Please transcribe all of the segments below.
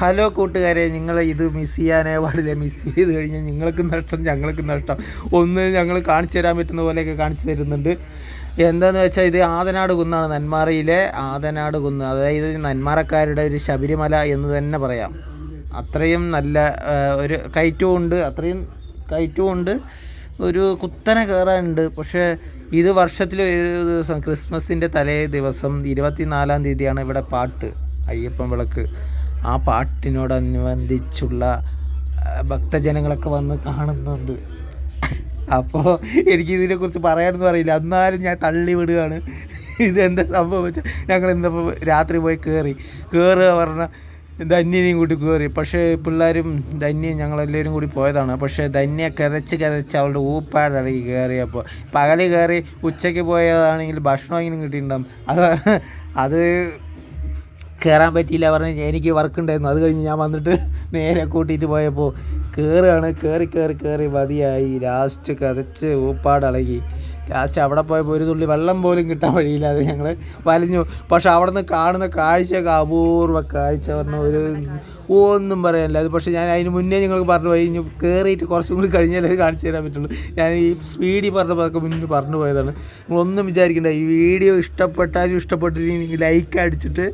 Hello കൂട്ടുകാരെ നിങ്ങൾ ഇത് മിസ് ചെയ്യാനേ പാടില്ല. മിസ് ചെയ്ത് കഴിഞ്ഞാൽ നിങ്ങൾക്ക് നഷ്ടം ഞങ്ങൾക്ക് നഷ്ടം. ഒന്ന് ഞങ്ങൾ കാണിച്ചു തരാൻ പറ്റുന്ന പോലെയൊക്കെ കാണിച്ചു തരുന്നുണ്ട്. എന്താണെന്ന് വെച്ചാൽ ഇത് ആതനാട് കുന്നാണ് നെന്മാറയിലെ ആതനാട് കുന്ന്. അതായത് നന്മാറക്കാരുടെ ഒരു ശബരിമല എന്ന് തന്നെ പറയാം. അത്രയും നല്ല ഒരു കയറ്റവും ഉണ്ട്. അത്രയും കയറ്റവും ഉണ്ട്. ഒരു കുത്തനെ കയറാനുണ്ട്. പക്ഷേ ഇത് വർഷത്തിൽ ഒരു ദിവസം ക്രിസ്മസിന്റെ തലേ ദിവസം ഇരുപത്തിനാലാം തീയതിയാണ് ഇവിടെ പാട്ട് അയ്യപ്പൻ വിളക്ക്. ആ പാട്ടിനോടനുബന്ധിച്ചുള്ള ഭക്തജനങ്ങളൊക്കെ വന്ന് കാണുന്നുണ്ട്. അപ്പോൾ എനിക്ക് ഇതിനെക്കുറിച്ച് പറയാനൊന്നും അറിയില്ല. എന്നാലും ഞാൻ തള്ളി വിടുകയാണ് ഇതെന്താ സംഭവം വെച്ചാൽ ഞങ്ങൾ ഇന്നിപ്പോൾ രാത്രി പോയി കയറി കയറുക പറഞ്ഞാൽ ധന്യനെയും കൂട്ടി കയറി പക്ഷേ പിള്ളേരും ധന്യയും ഞങ്ങളെല്ലാവരും കൂടി പോയതാണ്. പക്ഷേ ധന്യ കിതച്ച് കിതച്ച് അവളുടെ ഊപ്പാടിറങ്ങി കയറിയപ്പോൾ പകൽ കയറി ഉച്ചയ്ക്ക് പോയതാണെങ്കിൽ ഭക്ഷണമെങ്കിലും കിട്ടിയിട്ടുണ്ടാകും അത് അത് കയറാൻ പറ്റിയില്ല പറഞ്ഞ് എനിക്ക് വർക്ക് ഉണ്ടായിരുന്നു. അത് കഴിഞ്ഞ് ഞാൻ വന്നിട്ട് നേരെ കൂട്ടിയിട്ട് പോയപ്പോൾ കയറുകയാണ് കയറി കയറി കയറി മതിയായി. ലാസ്റ്റ് കതച്ച് ഊപ്പാടളകി ലാസ്റ്റ് അവിടെ പോയപ്പോൾ ഒരു തുള്ളി വെള്ളം പോലും കിട്ടാൻ വഴിയില്ലാതെ ഞങ്ങൾ വലിഞ്ഞു. പക്ഷെ അവിടെ നിന്ന് കാണുന്ന കാഴ്ചയൊക്കെ അപൂർവ കാഴ്ച പറഞ്ഞ ഒരു ഒന്നും പറയാനില്ല. അത് പക്ഷേ ഞാൻ അതിന് മുന്നേ നിങ്ങൾക്ക് പറഞ്ഞു പോയി ഇനി കയറിയിട്ട് കുറച്ചും കൂടി കഴിഞ്ഞാലേ കാണിച്ചു തരാൻ പറ്റുള്ളൂ. ഞാൻ ഈ സ്പീഡിൽ പറഞ്ഞപ്പോൾ അതൊക്കെ മുന്നിൽ പറഞ്ഞു പോയതാണ്. നിങ്ങളൊന്നും വിചാരിക്കേണ്ട. ഈ വീഡിയോ ഇഷ്ടപ്പെട്ടാലും ഇഷ്ടപ്പെട്ടില്ലെങ്കിൽ ലൈക്ക് അടിച്ചിട്ട്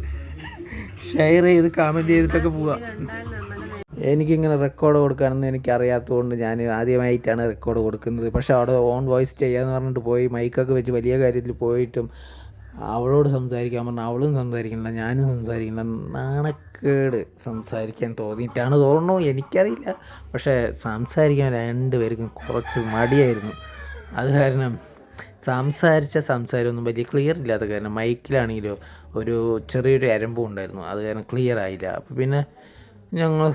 ഷെയർ ചെയ്ത് കമന്റ് ചെയ്തിട്ടൊക്കെ പോവാം. എനിക്കിങ്ങനെ റെക്കോർഡ് കൊടുക്കാനൊന്നും എനിക്കറിയാത്തതുകൊണ്ട് ഞാൻ ആദ്യമായിട്ടാണ് റെക്കോർഡ് കൊടുക്കുന്നത്. പക്ഷേ അവിടെ ഓൺ വോയിസ് ചെയ്യാമെന്ന് പറഞ്ഞിട്ട് പോയി മൈക്കൊക്കെ വെച്ച് വലിയ കാര്യത്തിൽ പോയിട്ടും അവളോട് സംസാരിക്കാൻ പറഞ്ഞാൽ അവളും സംസാരിക്കണില്ല ഞാനും സംസാരിക്കണില്ല നാണക്കേട് സംസാരിക്കാൻ തോന്നിയിട്ടാണ് തോന്നുന്നു. എനിക്കറിയില്ല. പക്ഷേ സംസാരിക്കാൻ രണ്ടുപേർക്കും കുറച്ച് മടിയായിരുന്നു. അത് കാരണം സംസാരിച്ച സംസാരമൊന്നും വലിയ ക്ലിയർ ഇല്ലാത്ത കാരണം മൈക്കിലാണെങ്കിലോ ഒരു ചെറിയൊരു അരമ്പും ഉണ്ടായിരുന്നു. അത് കാരണം ക്ലിയർ ആയില്ല. അപ്പോൾ പിന്നെ ഞങ്ങൾ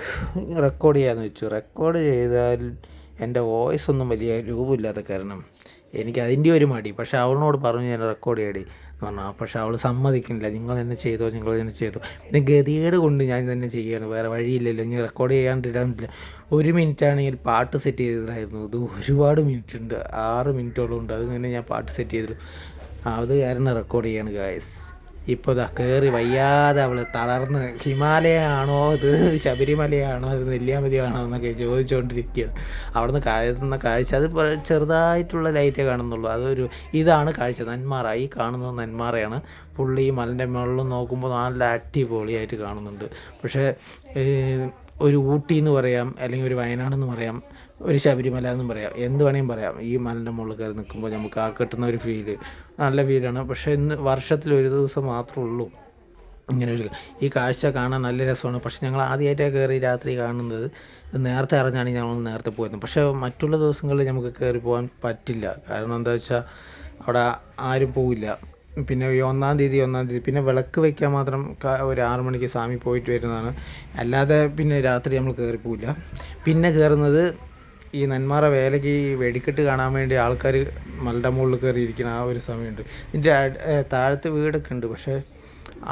റെക്കോർഡ് ചെയ്യാമെന്ന് വെച്ചു. റെക്കോർഡ് ചെയ്താൽ എന്റെ വോയിസ് ഒന്നും വലിയ രൂപമില്ലാത്ത കാരണം എനിക്ക് അതിന്റെ ഒരു മടി. പക്ഷേ അവളിനോട് പറഞ്ഞു ഞാൻ റെക്കോർഡ് ചെയ്യടി. എന്ന് പറഞ്ഞു പക്ഷെ അവൾ സമ്മതിക്കുന്നില്ല. നിങ്ങൾ തന്നെ ചെയ്തോ നിങ്ങൾ തന്നെ ചെയ്തോ. പിന്നെ ഗതികേട് കൊണ്ട് ഞാൻ തന്നെ ചെയ്യണം. വേറെ വഴിയില്ലല്ലോ. ഇനി റെക്കോർഡ് ചെയ്യാണ്ടിരുന്നില്ല ഒരു മിനിറ്റ് ആണെങ്കിൽ പാട്ട് സെറ്റ് ചെയ്തതായിരുന്നു. ഇത് ഒരുപാട് മിനിറ്റ് ഉണ്ട് ആറ് മിനിറ്റോളം ഉണ്ട്. അതിങ്ങനെ ഞാൻ പാട്ട് സെറ്റ് ചെയ്തു അത് കാരണം റെക്കോർഡ് ചെയ്യാണ് ഗായസ് ഇപ്പോൾ ഇതാ കയറി വയ്യാതെ അവൾ തളർന്ന് ഹിമാലയാണോ ഇത്? ശബരിമലയാണോ ഇത്? നെല്ലിയാമ്പതിയാണോ? എന്നൊക്കെ ചോദിച്ചുകൊണ്ടിരിക്കുകയാണ് അവിടുന്ന് കാണുന്ന കാഴ്ച അത് ചെറുതായിട്ടുള്ള ലൈറ്റേ കാണുന്നുള്ളൂ. അതൊരു ഇതാണ് കാഴ്ച. നന്മാറ ഈ കാണുന്നത് നന്മാറയാണ്. പുള്ളി ഈ മലന്റെ മുകളിൽ നോക്കുമ്പോൾ നല്ല അടിപൊളിയായിട്ട് കാണുന്നുണ്ട്. പക്ഷേ ഒരു ഊട്ടി എന്ന് പറയാം അല്ലെങ്കിൽ ഒരു വയനാടെന്ന് പറയാം ഒരു ശബരിമല എന്ന് പറയാം എന്ത് വേണേലും പറയാം. ഈ മലന്റെ മുകളിൽ കയറി നിൽക്കുമ്പോൾ നമുക്ക് ആ കിട്ടുന്ന ഒരു ഫീൽ നല്ല ഫീലാണ് പക്ഷേ ഇന്ന് വർഷത്തിൽ ഒരു ദിവസം മാത്രമേ ഉള്ളൂ. ഇങ്ങനെ ഒരു ഈ കാഴ്ച കാണാൻ നല്ല രസമാണ്. പക്ഷേ ഞങ്ങൾ ആദ്യമായിട്ടാണ് കയറി രാത്രി കാണുന്നത്. നേരത്തെ അറിഞ്ഞാണ് ഞങ്ങൾ നേരത്തെ പോയത്. പക്ഷേ മറ്റുള്ള ദിവസങ്ങളിൽ നമുക്ക് കയറി പോകാൻ പറ്റില്ല. കാരണം എന്താ വെച്ചാൽ അവിടെ ആരും പോവില്ല. പിന്നെ ഈ ഒന്നാം തീയതി ഒന്നാം തീയതി. പിന്നെ വിളക്ക് വയ്ക്കാൻ മാത്രം ഒരു ആറ് മണിക്ക് സ്വാമി പോയിട്ട് വരുന്നതാണ്. അല്ലാതെ പിന്നെ രാത്രി നമ്മൾ കയറിപ്പോയില്ല പിന്നെ കയറുന്നത് ഈ നന്മാറ വേലയ്ക്ക് വെടിക്കെട്ട് കാണാൻ വേണ്ടി ആൾക്കാർ മലയുടെ മുകളിൽ കയറിയിരിക്കുന്ന ആ ഒരു സമയമുണ്ട്. ഇതിന്റെ താഴത്തെ വീടൊക്കെ ഉണ്ട്. പക്ഷേ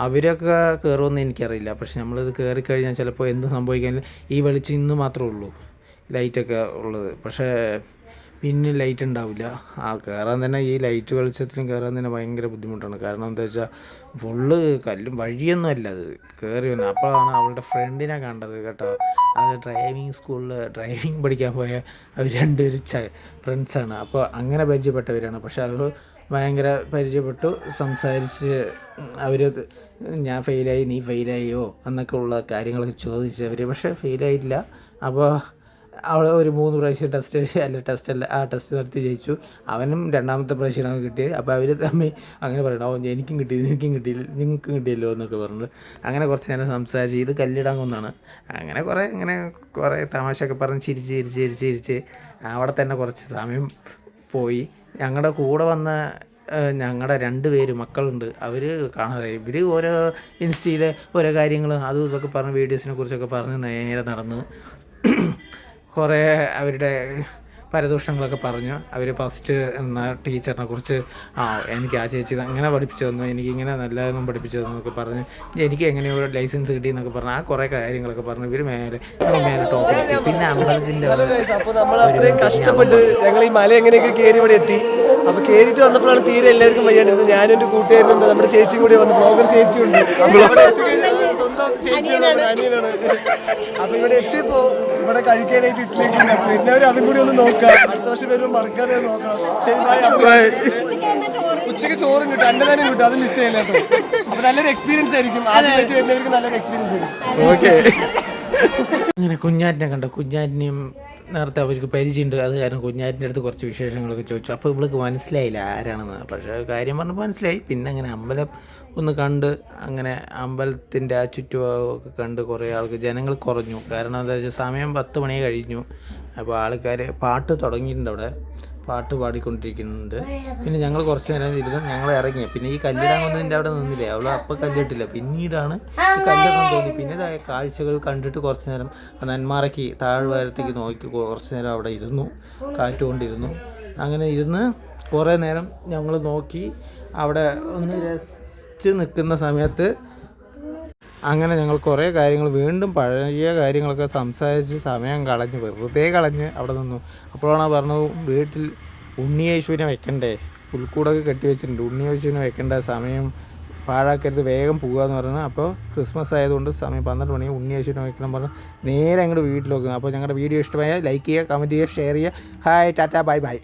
അവരൊക്കെ കയറുമെന്ന് എനിക്കറിയില്ല. പക്ഷെ നമ്മളിത് കയറി കഴിഞ്ഞാൽ ചിലപ്പോൾ എന്ത് സംഭവിക്കാനും ഈ വെളിച്ചം ഇന്ന് മാത്രമേ ഉള്ളൂ. ലൈറ്റൊക്കെ ഉള്ളത്. പക്ഷേ പിന്നെ ലൈറ്റ് ഉണ്ടാവില്ല ആ കയറാൻ തന്നെ ഈ ലൈറ്റ് വെളിച്ചത്തിലും കയറാൻ തന്നെ ഭയങ്കര ബുദ്ധിമുട്ടാണ്. കാരണം എന്താ വെച്ചാൽ ഫുള്ള് കല്ലും വഴിയൊന്നും അല്ല അത്. കയറി വന്നു അപ്പോഴാണ് അവളുടെ ഫ്രണ്ടിനെ കണ്ടത് കേട്ടോ. അത് ഡ്രൈവിംഗ് സ്കൂളിൽ ഡ്രൈവിംഗ് പഠിക്കാൻ പോയ അവർ രണ്ടുപേരും ച ഫ്രണ്ട്സാണ് അപ്പോൾ അങ്ങനെ പരിചയപ്പെട്ടവരാണ്. പക്ഷെ അവർ ഭയങ്കര പരിചയപ്പെട്ടു സംസാരിച്ച് അവർ ഞാൻ ഫെയിലായി നീ ഫെയിലായോ എന്നൊക്കെ ഉള്ള കാര്യങ്ങളൊക്കെ ചോദിച്ചവർ പക്ഷെ ഫെയിലായിട്ടില്ല അപ്പോൾ അവൾ ഒരു മൂന്ന് പ്രാവശ്യം ടെസ്റ്റ് എഴുതി അല്ല ടെസ്റ്റ് അല്ല ആ ടെസ്റ്റ് നടത്തി ജയിച്ചു. അവനും രണ്ടാമത്തെ പ്രാവശ്യമാണ് കിട്ടിയത്. അപ്പോൾ അവർ തമ്മിൽ അങ്ങനെ പറയണം ഓ എനിക്കും കിട്ടി എനിക്കും കിട്ടിയില്ല നിങ്ങൾക്കും കിട്ടിയല്ലോ എന്നൊക്കെ പറഞ്ഞു അങ്ങനെ കുറച്ച് നേരം സംസാരിച്ച് ഇത് കല്ലിടാൻ കൊന്നാണ് അങ്ങനെ കുറേ ഇങ്ങനെ കുറേ തമാശയൊക്കെ പറഞ്ഞ് ചിരിച്ച് ചിരിച്ച് ചിരിച്ച് ചിരിച്ച് അവിടെ തന്നെ കുറച്ച് സമയം പോയി. ഞങ്ങളുടെ കൂടെ വന്ന ഞങ്ങളുടെ രണ്ട് പേര് മക്കളുണ്ട്. അവർ കാണാതെ ഇവർ ഓരോ ഇൻസ്റ്റയിലെ ഓരോ കാര്യങ്ങൾ അതും ഇതൊക്കെ പറഞ്ഞ് വീഡിയോസിനെ കുറിച്ചൊക്കെ പറഞ്ഞ് നേരെ നടന്ന് കുറേ അവരുടെ പരദൂഷണങ്ങളൊക്കെ പറഞ്ഞു. അവർ ഫസ്റ്റ് എന്ന ടീച്ചറിനെ കുറിച്ച് ആ എനിക്ക് ആ ചേച്ചി അങ്ങനെ പഠിപ്പിച്ചു തന്നു എനിക്ക് ഇങ്ങനെ നല്ലതൊന്നും പഠിപ്പിച്ചു തന്നു എന്നൊക്കെ പറഞ്ഞ് എനിക്ക് എങ്ങനെയോ ലൈസൻസ് കിട്ടി എന്നൊക്കെ പറഞ്ഞു ആ കുറേ കാര്യങ്ങളൊക്കെ പറഞ്ഞു ഇവർ മേലെ മേലെ ടോപ്പ് പിന്നെ അമ്പലത്തിന്റെ അപ്പോൾ നമ്മൾ അത്രയും കഷ്ടപ്പെട്ട് ഞങ്ങൾ ഈ മല എങ്ങനെയൊക്കെ കയറി ഇവിടെ എത്തി. അപ്പോൾ കേറിട്ട് വന്നപ്പോഴാണ് തീരെ എല്ലാവർക്കും വയ്യാണ്ടിരുന്നത്. ഞാനൊരു എന്റെ കൂട്ടുകാരനുണ്ട് നമ്മുടെ ചേച്ചി കൂടി വന്ന് ബ്ലോഗർ ചേച്ചിയുണ്ട് അനിയനാണ് അപ്പൊ ഇവിടെ എത്തിയപ്പോ ഇവിടെ കഴിക്കാനായിട്ട് ഇഡ്ഡലിയൊക്കെ ഉണ്ട്. അപ്പൊ വരുന്നവർ അതും കൂടി ഒന്ന് നോക്കുക. അടുത്ത വർഷം വരുമ്പോൾ മറക്കാതെ നോക്കണം. ശരി ഉച്ചയ്ക്ക് ചോറും കിട്ടും അന്റെ തന്നെ കിട്ടും. അത് മിസ് ചെയ്യല്ലേ അപ്പൊ? നല്ലൊരു എക്സ്പീരിയൻസ് ആയിരിക്കും. ആദ്യമായിട്ട് വരുന്നവർക്ക് നല്ലൊരു എക്സ്പീരിയൻസ് ആയിരിക്കും. ഓക്കെ അങ്ങനെ കുഞ്ഞാറ്റിനെ കണ്ടോ. കുഞ്ഞാറ്റിനെയും നേരത്തെ അവർക്ക് പരിചയമുണ്ട്. അത് കാരണം കുഞ്ഞാറ്റിന്റെ അടുത്ത് കുറച്ച് വിശേഷങ്ങളൊക്കെ ചോദിച്ചു. അപ്പോൾ ഇവൾക്ക് മനസ്സിലായില്ല ആരാണെന്ന്. പക്ഷേ കാര്യം പറഞ്ഞപ്പോൾ മനസ്സിലായി. പിന്നെ അങ്ങനെ അമ്പലം ഒന്ന് കണ്ട് അങ്ങനെ അമ്പലത്തിന്റെ ആ ചുറ്റുഭാഗമൊക്കെ കണ്ട് കുറേ ആൾക്ക് ജനങ്ങൾ കുറഞ്ഞു. കാരണം എന്താ വെച്ചാൽ സമയം പത്ത് മണി കഴിഞ്ഞു. അപ്പോൾ ആൾക്കാർ പാട്ട് തുടങ്ങിയിട്ടുണ്ട് അവിടെ. പാട്ട് പാടിക്കൊണ്ടിരിക്കുന്നുണ്ട്. പിന്നെ ഞങ്ങൾ കുറച്ച് നേരം ഇരുന്ന് ഞങ്ങൾ ഇറങ്ങി. പിന്നെ ഈ കല്ലിടാൻ വന്നതിന്റെ അവിടെ നിന്നില്ലേ? അവൾ അപ്പം കല്ലിട്ടില്ല പിന്നീടാണ് ഈ കല്ലിടാൻ തോന്നി. പിന്നെ കാഴ്ചകൾ കണ്ടിട്ട് കുറച്ച് നേരം നന്മാറയ്ക്ക് താഴ്വാരത്തേക്ക് നോക്കി കുറച്ച് നേരം അവിടെ ഇരുന്നു. കാറ്റുകൊണ്ടിരുന്നു. അങ്ങനെ ഇരുന്ന് കുറേ നേരം ഞങ്ങൾ നോക്കി. അവിടെ ഒന്ന് രസിച്ച് നിൽക്കുന്ന സമയത്ത് അങ്ങനെ ഞങ്ങൾ കുറേ കാര്യങ്ങൾ വീണ്ടും പഴയ കാര്യങ്ങളൊക്കെ സംസാരിച്ച് സമയം കളഞ്ഞ് വെറുതെ കളഞ്ഞ് അവിടെ നിന്നു. അപ്പോഴാണ് പറഞ്ഞു വീട്ടിൽ ഉണ്ണിയേശുവിനെ വെക്കണ്ടേ? പുൽക്കൂടൊക്കെ കെട്ടി വെച്ചിട്ടുണ്ട്. ഉണ്ണിയേശുവിനെ വെക്കേണ്ട സമയം പാഴാക്കരുത് വേഗം പോകുക എന്ന് പറഞ്ഞു. അപ്പോൾ ക്രിസ്മസ് ആയതുകൊണ്ട് സമയം പന്ത്രണ്ട് മണി ഉണ്ണിയേശുവിനെ വെക്കണം പറഞ്ഞു നേരെ അങ്ങോട്ട് വീട്ടിൽ വെക്കുന്നു അപ്പോൾ ഞങ്ങളുടെ വീഡിയോ ഇഷ്ടമായ ലൈക്ക് ചെയ്യുക കമന്റ് ചെയ്യുക ഷെയർ ചെയ്യുക. Hi tata bye bye.